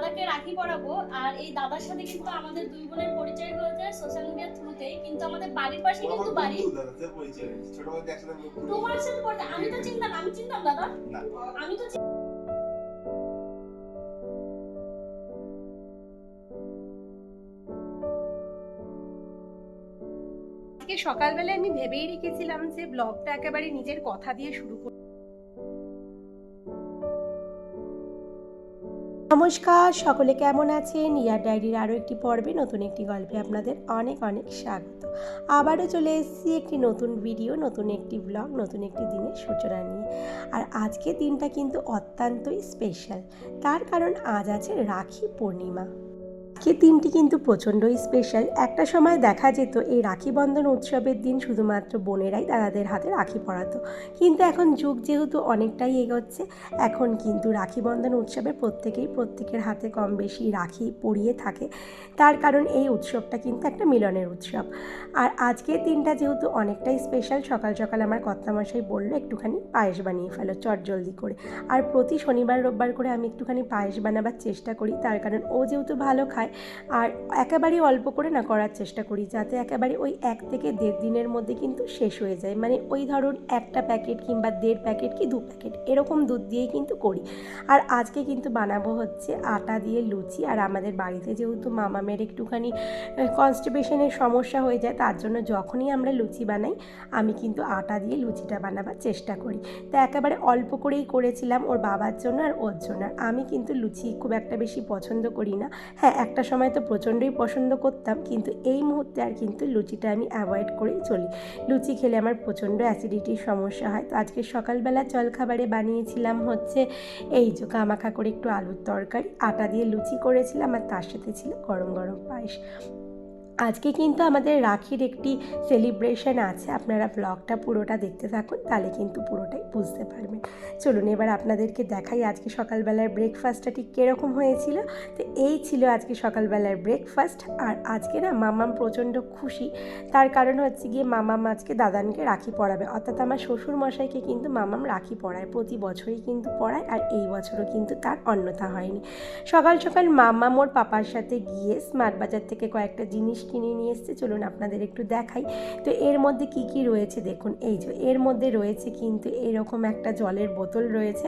দাদাকে রাখি পরাবো আর এই দাদার সাথে কিন্তু আমাদের দুই বোনের পরিচয় হয়েছে সোশ্যাল মিডিয়ার থ্রুতেই কিন্তু আমাদের বাড়ির পাশে কিন্তু বাড়ি। তোমার সাথে পড়তে আমি তো চিনতাম আমি চিনতাম দাদা। আমি তো সকালবেলায় আমি ভেবেই রেখেছিলাম যে ব্লগটা একেবারে নিজের কথা দিয়ে শুরু করব নমস্কার, সকলে কেমন আছেন? ইয়ার ডায়েরির আরও একটি পর্বে নতুন একটি গল্পে আপনাদের অনেক অনেক স্বাগত। আবারও চলে এসেছি একটি নতুন ভিডিও, নতুন একটি ব্লগ, নতুন একটি দিনের সূচনা নিয়ে। আর আজকের দিনটা কিন্তু অত্যন্তই স্পেশাল। তার কারণ আজ আছে রাখি পূর্ণিমা। আজকের দিনটি কিন্তু প্রচণ্ডই স্পেশাল একটা সময় দেখা যেত এই রাখি বন্ধন উৎসবের দিন শুধুমাত্র বোনেরাই দাদাদের হাতে রাখি পরাতো। কিন্তু এখন যুগ যেহেতু অনেকটাই এগোচ্ছে, এখন কিন্তু রাখি বন্ধন উৎসবে প্রত্যেকেই প্রত্যেকের হাতে কম বেশি রাখি পরিয়ে থাকে। তার কারণ এই উৎসবটা কিন্তু একটা মিলনের উৎসব। আর আজকের দিনটা যেহেতু অনেকটাই স্পেশাল সকাল সকাল আমার কর্তামশাই বলল, একটুখানি পায়েস বানিয়ে ফেলো, চট জলদি করে। আর প্রতি শনিবার, রোববার করে আমি একটুখানি পায়েস বানাবার চেষ্টা করি, তার কারণ ও যেহেতু ভালো খায় আর একেবারেই অল্প করে না করার চেষ্টা করি, যাতে একেবারে ওই এক থেকে দেড় দিনের মধ্যে কিন্তু শেষ হয়ে যায়। মানে ওই ধরুন একটা প্যাকেট কিংবা দেড় প্যাকেট কি দু প্যাকেট, এরকম দুধ দিয়েই কিন্তু করি। আর আজকে কিন্তু বানাবো হচ্ছে আটা দিয়ে লুচি, আর আমাদের বাড়িতে যেহেতু মামামের একটুখানি কনস্টিপেশনের সমস্যা হয়ে যায়, তার জন্য যখনই আমরা লুচি বানাই, আমি কিন্তু আটা দিয়ে লুচিটা বানাবার চেষ্টা করি। তো একেবারে অল্প করেই করেছিলাম ওর বাবার জন্য আর ওর জন্য। আমি কিন্তু লুচি খুব একটা বেশি পছন্দ করি না। হ্যাঁ একটা সময় তো প্রচণ্ডই পছন্দ করতাম, কিন্তু এই মুহূর্তে আর কিন্তু লুচিটা আমি অ্যাভয়েড করেই চলি। লুচি খেলে আমার প্রচণ্ড অ্যাসিডিটির সমস্যা হয়। তো আজকে সকালবেলা জলখাবারে বানিয়েছিলাম হচ্ছে এই যে কামাখা করে একটু আলুর তরকারি। আটা দিয়ে লুচি করেছিলাম আর তার সাথে ছিল গরম গরম পায়েস। আজকে কিন্তু আমাদের রাখির একটি সেলিব্রেশন আছে। আপনারা ব্লগটা পুরোটা দেখতে থাকুন, তাহলে কিন্তু পুরোটাই বুঝতে পারবেন। চলুন এবার আপনাদেরকে দেখাই আজকে সকালবেলার ব্রেকফাস্টটা ঠিক কীরকম হয়েছিল। তো এই ছিল আজকে সকালবেলার ব্রেকফাস্ট আর আজকে না মামাম প্রচণ্ড খুশি। তার কারণ হচ্ছে গিয়ে মামাম আজকে দাদানকে রাখি পড়াবে অর্থাৎ আমার শ্বশুর মশাইকে কিন্তু মামাম রাখি পরায়, প্রতি বছরই কিন্তু পড়ায় আর এই বছরও কিন্তু তার অন্যথা হয়নি। সকাল সকাল মামাম ওর পাপার সাথে গিয়ে স্মার্ট বাজার থেকে কয়েকটা জিনিস কিনে নিয়ে এসছে, চলুন আপনাদের একটু দেখাই। তো এর মধ্যে কি কি রয়েছে দেখুন, এই যে এর মধ্যে রয়েছে কিন্তু এরকম একটা জলের বোতল রয়েছে।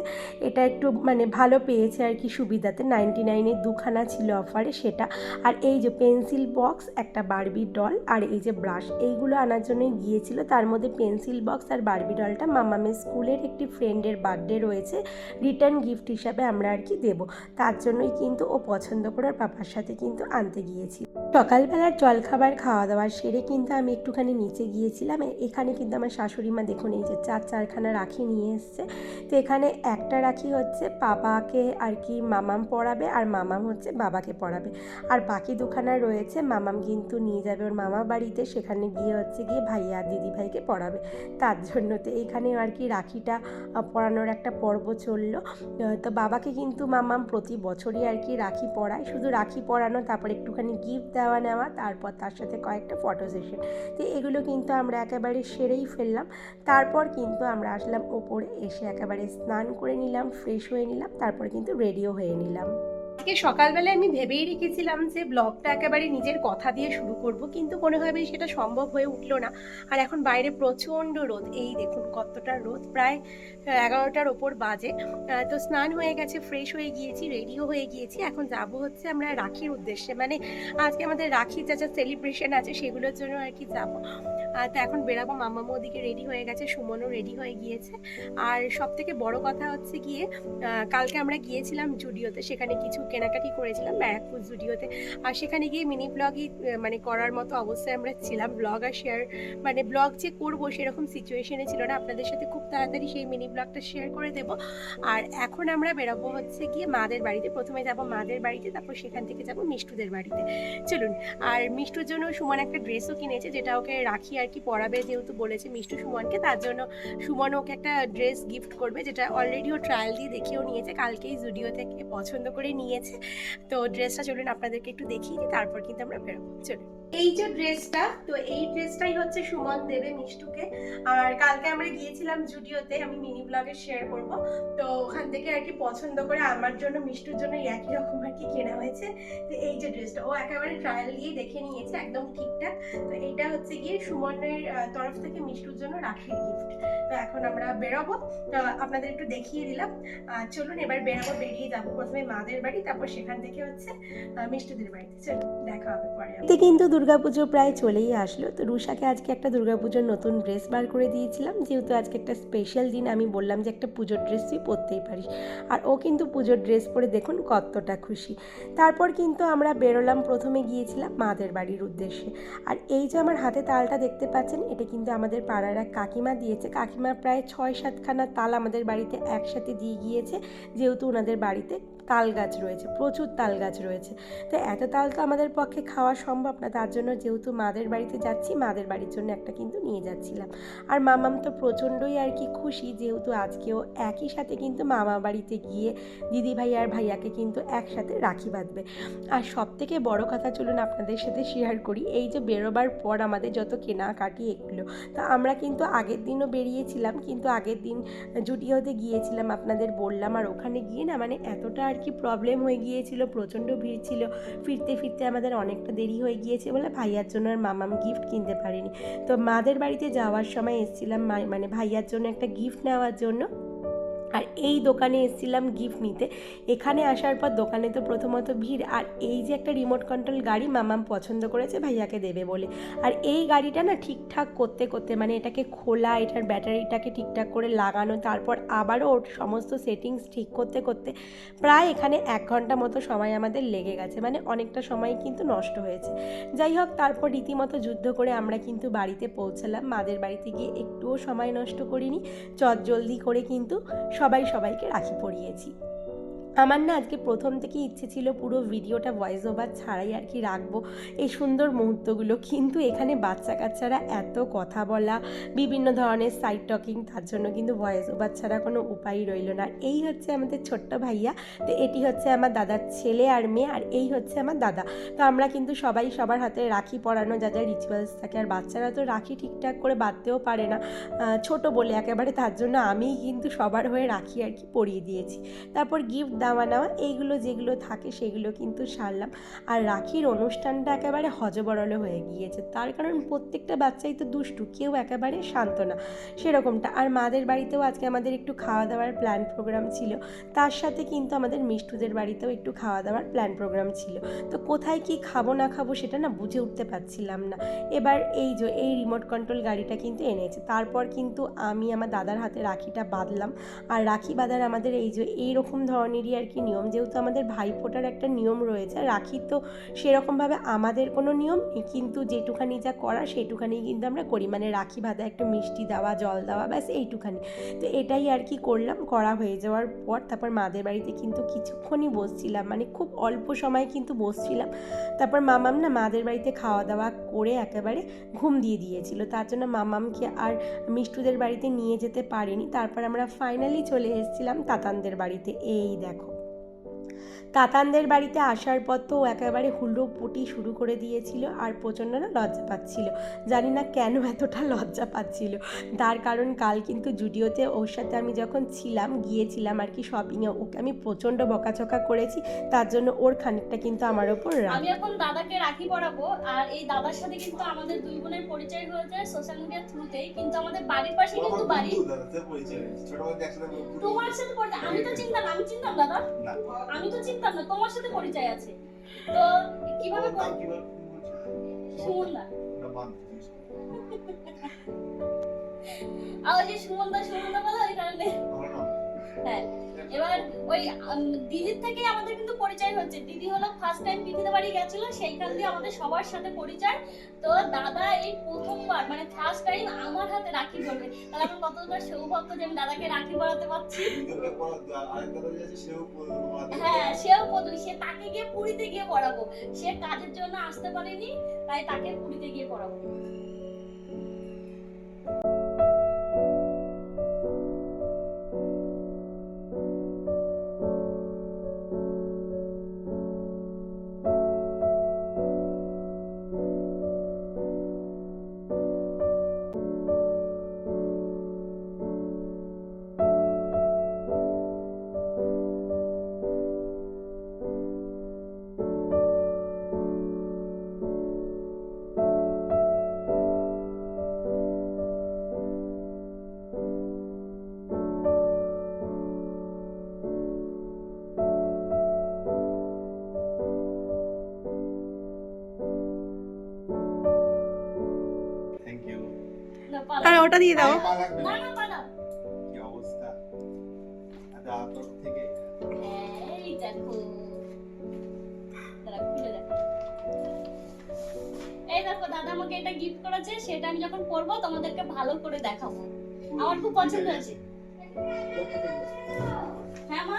এটা একটু মানে ভালো পেয়েছে আর কি সুবিধাতে, নাইনটি নাইনের দুখানা ছিল অফারে সেটা। আর এই যে পেন্সিল বক্স, একটা বারবি ডল আর এই যে ব্রাশ এইগুলো আনার জন্যই গিয়েছিল। তার মধ্যে পেন্সিল বক্স আর বারবি ডলটা মামামের স্কুলের একটি ফ্রেন্ডের বার্থডে রয়েছে রিটার্ন গিফট হিসাবে আমরা আর কি দেবো। তার জন্যই কিন্তু ও পছন্দ করে ওর পাপার সাথে কিন্তু আনতে গিয়েছি সকালবেলার জলখাবার খাওয়া দাওয়া সেরে কিন্তু আমি একটুখানি নিচে গিয়েছিলাম। এখানে কিন্তু আমার শাশুড়ি মা দেখুন, এই যে চার, চারখানা রাখি নিয়ে এসছে। তো এখানে একটা রাখি হচ্ছে পাপাকে আর কি মামাম পড়াবে আর মামাম হচ্ছে বাবাকে পড়াবে। আর বাকি দুখানা রয়েছে, মামাম কিন্তু নিয়ে যাবে ওর মামা বাড়িতে। সেখানে গিয়ে হচ্ছে গিয়ে ভাইয়া আর দিদি ভাইকে পড়াবে। তার জন্য তো এইখানে আর কি রাখিটা পড়ানোর একটা পর্ব চলল। তো বাবাকে কিন্তু মামাম প্রতি বছরই আর কি রাখি পড়ায়। শুধু রাখি পড়ানো, তারপর একটুখানি গিফট দেওয়া নেওয়া তারপর তার সাথে কয়েকটা ফটো সেশন তো এগুলো কিন্তু আমরা একেবারে সেরেই ফেললাম। তারপর কিন্তু আমরা আসলাম ওপরে এসে একেবারে স্নান করে নিলাম ফ্রেশ হয়ে নিলাম, তারপর কিন্তু রেডিও হয়ে নিলাম। আজকে সকালবেলায় আমি ভেবেই রেখেছিলাম যে ব্লগটা একেবারে নিজের কথা দিয়ে শুরু করব, কিন্তু কোনোভাবেই সেটা সম্ভব হয়ে উঠল না। আর এখন বাইরে প্রচণ্ড রোদ, এই দেখুন কতটা রোদ, প্রায় এগারোটার ওপর বাজে। তো স্নান হয়ে গেছে ফ্রেশ হয়ে গিয়েছি রেডিও হয়ে গিয়েছি। এখন যাব হচ্ছে আমরা রাখির উদ্দেশ্যে মানে আজকে আমাদের রাখি যা যা সেলিব্রেশন আছে সেগুলোর জন্য আর কি যাব। তো এখন বেরাবো মামা ওদিকে রেডি হয়ে গেছে, সুমনও রেডি হয়ে গিয়েছে। আর সব থেকে বড় কথা হচ্ছে গিয়ে কালকে আমরা গিয়েছিলাম জুডিওতে, সেখানে কিছু কেনাকাটি করেছিলাম ব্যারাকপুর জুডিওতে। আর সেখানে গিয়ে মিনি ব্লগই মানে করার মতো অবস্থায় আমরা ছিলাম। ব্লগ আর শেয়ার মানে ব্লগ যে করব সেরকম সিচুয়েশনে ছিল না। আপনাদের সাথে খুব তাড়াতাড়ি সেই মিনি ব্লগটা শেয়ার করে দেব। আর এখন আমরা বেরোবো হচ্ছে গিয়ে মাদের বাড়িতে। প্রথমে যাব মাদের বাড়িতে, তারপর সেখান থেকে যাব মিষ্টুদের বাড়িতে। চলুন, আর মিষ্টুর জন্য সুমন একটা ড্রেসও কিনেছে, যেটা ওকে রাখি আর কি পড়াবে যেহেতু বলেছে মিষ্টু সুমনকে, তার জন্য সুমন ওকে একটা ড্রেস গিফট করবে যেটা অলরেডি ও ট্রায়াল দিয়ে দেখেও নিয়েছে, কালকেই জুডিও থেকে পছন্দ করে নিয়েছে। তো ড্রেসটা চলুন আপনাদেরকে একটু দেখিয়ে দিই, তারপর কিন্তু আমরা বেরোবো। চলুন। এই যে ড্রেসটা, তো এই ড্রেসটাই হচ্ছে সুমন দেবে মিষ্টুকে। আর কালকে আমরা গিয়েছিলাম জুডিওতে, আমি মিনি ব্লগে শেয়ার করব। তো ওখান থেকে আর কি পছন্দ করে আমার জন্য, মিষ্টুর জন্য একই রকম আর কি কেনা হয়েছে। তো এই যে ড্রেসটা, ও একেবারে ট্রায়াল দিয়ে দেখে নিয়েছে, একদম ঠিকঠাক। তো এইটা হচ্ছে গিয়ে সুমনের তরফ থেকে মিষ্টুর জন্য রাখির গিফট তো এখন আমরা বেরোবো। তো আপনাদের একটু দেখিয়ে দিলাম। চলুন এবার বেরোবো, বেরিয়ে যাব প্রথমে মাদের বাড়ি, তারপর সেখান থেকে হচ্ছে মিষ্টুদের বাড়িতে। চলুন, দেখা হবে পরে। কিন্তু দুর্গাপুজো প্রায় চলেই আসলো। তো রুষাকে আজকে একটা দুর্গাপুজোর নতুন ড্রেস বার করে দিয়েছিলাম। যেহেতু আজকে একটা স্পেশাল দিন, আমি বললাম যে একটা পুজোর ড্রেস তুই পরতেই পারিস। আর ও কিন্তু পুজোর ড্রেস পরে দেখুন কতটা খুশি। তারপর কিন্তু আমরা বেরোলাম, প্রথমে গিয়েছিলাম মাদের বাড়ির উদ্দেশ্যে। আর এই যে আমার হাতে তালটা দেখতে পাচ্ছেন, এটা কিন্তু আমাদের পাড়ার এক কাকিমা দিয়েছে। কাকিমা প্রায় ছয় সাতখানা তাল আমাদের বাড়িতে একসাথে দিয়ে গিয়েছে, যেহেতু ওনাদের বাড়িতে তাল গাছ রয়েছে, প্রচুর তাল গাছ রয়েছে। তো এত তাল তো আমাদের পক্ষে খাওয়া সম্ভব না, তার জন্য যেহেতু মাদের বাড়িতে যাচ্ছি, মাদের বাড়ির জন্য একটা কিন্তু নিয়ে যাচ্ছিলাম। আর মামাম তো প্রচণ্ডই আর কি খুশি, যেহেতু আজকেও একই সাথে কিন্তু মামা বাড়িতে গিয়ে দিদি ভাই আর ভাইয়াকে কিন্তু একসাথে রাখি বাঁধবে। আর সব থেকে বড় কথা চলুন আপনাদের সাথে শেয়ার করি, এই যে বেরোবার পর আমাদের যত কেনাকাটি এগুলো, তো আমরা কিন্তু আগের দিনও বেরিয়েছিলাম, কিন্তু আগের দিন জুডিওতে গিয়েছিলাম, আপনাদের বললাম, আর ওখানে গিয়ে না মানে এতটা আর কি প্রবলেম হয়ে গিয়েছিল, প্রচণ্ড ভিড় ছিল। ফিরতে ফিরতে আমাদের অনেকটা দেরি হয়ে গিয়েছে বলে ভাইয়ার জন্য আর মামাম গিফট কিনতে পারিনি। তো মাদের বাড়িতে যাওয়ার সময় এসেছিলাম মানে ভাইয়ার জন্য একটা গিফট নেওয়ার জন্য। আর এই দোকানে এসেছিলাম গিফট নিতে। এখানে আসার পর দোকানে তো প্রথমত ভিড়, আর এই যে একটা রিমোট কন্ট্রোল গাড়ি মামাম পছন্দ করেছে ভাইয়াকে দেবে বলে। আর এই গাড়িটা না ঠিকঠাক করতে করতে মানে এটাকে খোলা, এটার ব্যাটারিটাকে ঠিকঠাক করে লাগানো, তারপর আবারও ওর সমস্ত সেটিংস ঠিক করতে করতে প্রায় এখানে এক ঘণ্টা মতো সময় আমাদের লেগে গেছে মানে অনেকটা সময় কিন্তু নষ্ট হয়েছে। যাই হোক, তারপর রীতিমতো যুদ্ধ করে আমরা কিন্তু বাড়িতে পৌঁছালাম। মাদের বাড়িতে গিয়ে একটুও সময় নষ্ট করিনি চট জলদি করে কিন্তু সবাই সবাইকে রাখি পরিয়েছি। আমার না আজকে প্রথম থেকেই ইচ্ছে ছিল পুরো ভিডিওটা ভয়েস ওভার ছাড়াই আর কি রাখব এই সুন্দর মুহূর্তগুলো। কিন্তু এখানে বাচ্চা কাচ্চারা এত কথা বলা, বিভিন্ন ধরনের সাইড টকিং তার জন্য কিন্তু ভয়েস ওভার ছাড়া কোনো উপায় রইল না। এই হচ্ছে আমাদের ছোট্ট ভাইয়া, তো এটি হচ্ছে আমার দাদার ছেলে আর মেয়ে, আর এই হচ্ছে আমার দাদা। তো আমরা কিন্তু সবাই সবার হাতে রাখি পরানো যা যা রিচুয়ালস থাকে, আর বাচ্চারা তো রাখি ঠিকঠাক করে বাঁধতেও পারে না। ছোট বলে একেবারে তার জন্য আমিই কিন্তু সবার হয়ে রাখি আর কি পরিয়ে দিয়েছি। তারপর গিফট দেওয়া নেওয়া এইগুলো যেগুলো থাকে সেগুলো কিন্তু সারলাম। আর রাখির অনুষ্ঠানটা একেবারে হজবরল হয়ে গিয়েছে। তার কারণ প্রত্যেকটা বাচ্চাই তো দুষ্টু, কেউ একেবারে শান্ত না। সেরকমটা। আর মাদের বাড়িতেও আজকে আমাদের একটু খাওয়া দাওয়ার প্ল্যান প্রোগ্রাম ছিল। তার সাথে কিন্তু আমাদের মিষ্টুদের বাড়িতেও একটু খাওয়া দাওয়ার প্ল্যান প্রোগ্রাম ছিল। তো কোথায় কি খাব না খাব সেটা না বুঝে উঠতে পারছিলাম না। এবার এই যে, এই রিমোট কন্ট্রোল গাড়িটা কিন্তু এনেছে। তারপর কিন্তু আমি আমার দাদার হাতে রাখিটা বাঁধলাম। আর রাখি বাঁধার আমাদের এই যে, এইরকম ধরনেরই আর কি নিয়ম। যেহেতু আমাদের ভাইফোঁটার একটা নিয়ম রয়েছে, রাখি তো সেরকমভাবে আমাদের কোনো নিয়ম নেই, কিন্তু যেটুখানি যা করা সেইটুখানি কিন্তু আমরা করি। মানে রাখি বাঁধা একটু মিষ্টি দেওয়া, জল দেওয়া, ব্যাস এইটুখানি। তো এটাই আর কি করলাম, করা হয়ে যাওয়ার পর তারপর মাদের বাড়িতে কিন্তু কিছুক্ষণই বসছিলাম। মানে খুব অল্প সময় কিন্তু বসছিলাম। তারপর মামাম না মাদের বাড়িতে খাওয়া দাওয়া করে একেবারে ঘুম দিয়ে দিয়েছিল। তার জন্য মামামকে আর মিষ্টুদের বাড়িতে নিয়ে যেতে পারিনি। তারপর আমরা ফাইনালি চলে এসেছিলাম তাতানদের বাড়িতে। এই দেখো। তাতানদের বাড়িতে আসার পর তো ও একেবারে হুল্লো পুটি শুরু করে দিয়েছিল আর প্রচণ্ড না লজ্জা পাচ্ছিল। জানি না কেন এতটা লজ্জা পাচ্ছিল। তার কারণ কাল কিন্তু জুডিওতে ওর সাথে আমি যখন ছিলাম গিয়েছিলাম আর কি শপিংয়ে ওকে আমি প্রচণ্ড বকাচকা করেছি। তার জন্য ওর খানিকটা কিন্তু আমার ওপর রাগ। আমি এখন দাদাকে রাখি পরাবো আর এই দাদার সাথে কিন্তু আমাদের দুই বোনের পরিচয় হয়েছে সোশ্যাল মিডিয়ার থ্রুতেই কিন্তু আমাদের বাড়ির পাশে কিন্তু বাড়ি। তোমার সাথে আমি তো চিনতাম না, আমি চিনতাম দাদা। আমি তো চিনতাম না তোমার সাথে পরিচয় আছে তো কীভাবে? সুমনদা। আর যে সুমনদা সুমনদা বলে ওই কারণে। হ্যাঁ এবার ওই দিদির থেকে আমাদের কিন্তু পরিচয় হচ্ছে। দিদি হলো ফার্স্ট টাইম বাড়ি গেছিল সেইখান দিয়ে আমাদের সবার সাথে পরিচয়। তো দাদা এই প্রথমবার মানে ফার্স্ট টাইম আমার হাতে রাখি পরবে তাহলে আমার কতটা সৌভাগ্য যে আমি দাদাকে রাখি পরাতে পারছি? হ্যাঁ সেও পদুই সে তাকে গিয়ে পুরীতে গিয়ে পড়াবো। সে কাজের জন্য আসতে পারেনি তাই তাকে পুরীতে গিয়ে পড়াবো। ওটা দিয়ে দাও না না না কি অবস্থা আচ্ছা আপনার থেকে এই দেখো দেখো। এই দেখো দাদা আমাকে এটা গিফট করেছে সেটা আমি যখন পরবো তোমাদেরকে ভালো করে দেখাবো আমার খুব পছন্দ হয়েছে হ্যাঁ মা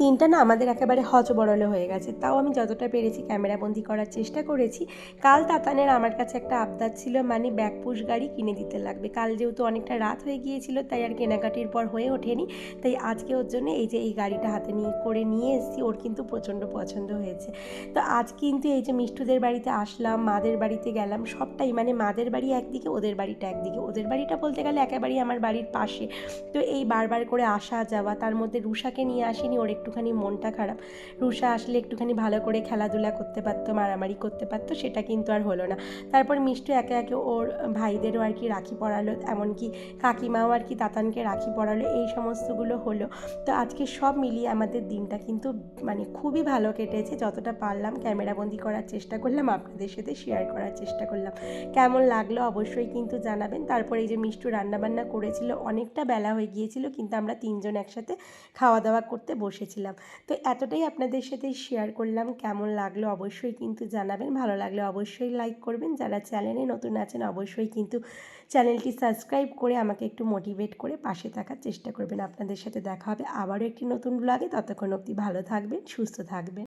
তিনটা না আমাদের একেবারে হজবরলে হয়ে গেছে। তাও আমি যতটা পেরেছি ক্যামেরাবন্দি করার চেষ্টা করেছি। কাল তাতানের আমার কাছে একটা আবদার ছিল মানে ব্যাকপুশ গাড়ি কিনে দিতে লাগবে। কাল যেহেতু অনেকটা রাত হয়ে গিয়েছিল, তাই আর কেনাকাটির পর হয়ে ওঠেনি। তাই আজকে ওর জন্য এই যে এই গাড়িটা হাতে নিয়ে করে নিয়ে এসেছি, ওর কিন্তু প্রচণ্ড পছন্দ হয়েছে। তো আজ কিন্তু এই যে মিষ্টুদের বাড়িতে আসলাম, মাদের বাড়িতে গেলাম, সবটাই মানে মাদের বাড়ি একদিকে, ওদের বাড়িটা একদিকে। ওদের বাড়িটা বলতে গেলে একেবারেই আমার বাড়ির পাশে। তো এই বারবার করে আসা যাওয়া তার মধ্যে রুষাকে নিয়ে আসিনি, ওর একটুখানি মনটা খারাপ। রুষা আসলে একটুখানি ভালো করে খেলাধুলা করতে পারতো, মারামারি করতে পারতো, সেটা কিন্তু আর হলো না। তারপর মিষ্টু একে একে ওর ভাইদেরও আর কি রাখি পরালো, এমনকি কাকিমাও আর কি তাতানকে রাখি পরালো, এই সমস্তগুলো হলো। তো আজকে সব মিলিয়ে আমাদের দিনটা কিন্তু মানে খুবই ভালো কেটেছে। যতটা পারলাম ক্যামেরাবন্দি করার চেষ্টা করলাম, আপনাদের সাথে শেয়ার করার চেষ্টা করলাম। কেমন লাগল অবশ্যই কিন্তু জানাবেন। তারপরে এই যে মিষ্টু রান্নাবান্না করেছিল, অনেকটা বেলা হয়ে গিয়েছিল, কিন্তু আমরা তিনজন একসাথে খাওয়া দাওয়া করতে বসেছিলাম তো এতটাই আপনাদের সাথে শেয়ার করলাম, কেমন লাগল অবশ্যই কিন্তু জানাবেন, ভালো লাগলে অবশ্যই লাইক করবেন। যারা চ্যানেলে নতুন আছেন অবশ্যই কিন্তু চ্যানেলটি সাবস্ক্রাইব করে আমাকে একটু মোটিভেট করে পাশে থাকার চেষ্টা করবেন। আপনাদের সাথে দেখা হবে আবারও একটি নতুন ব্লগে ততক্ষণ অবধি ভালো থাকবেন, সুস্থ থাকবেন।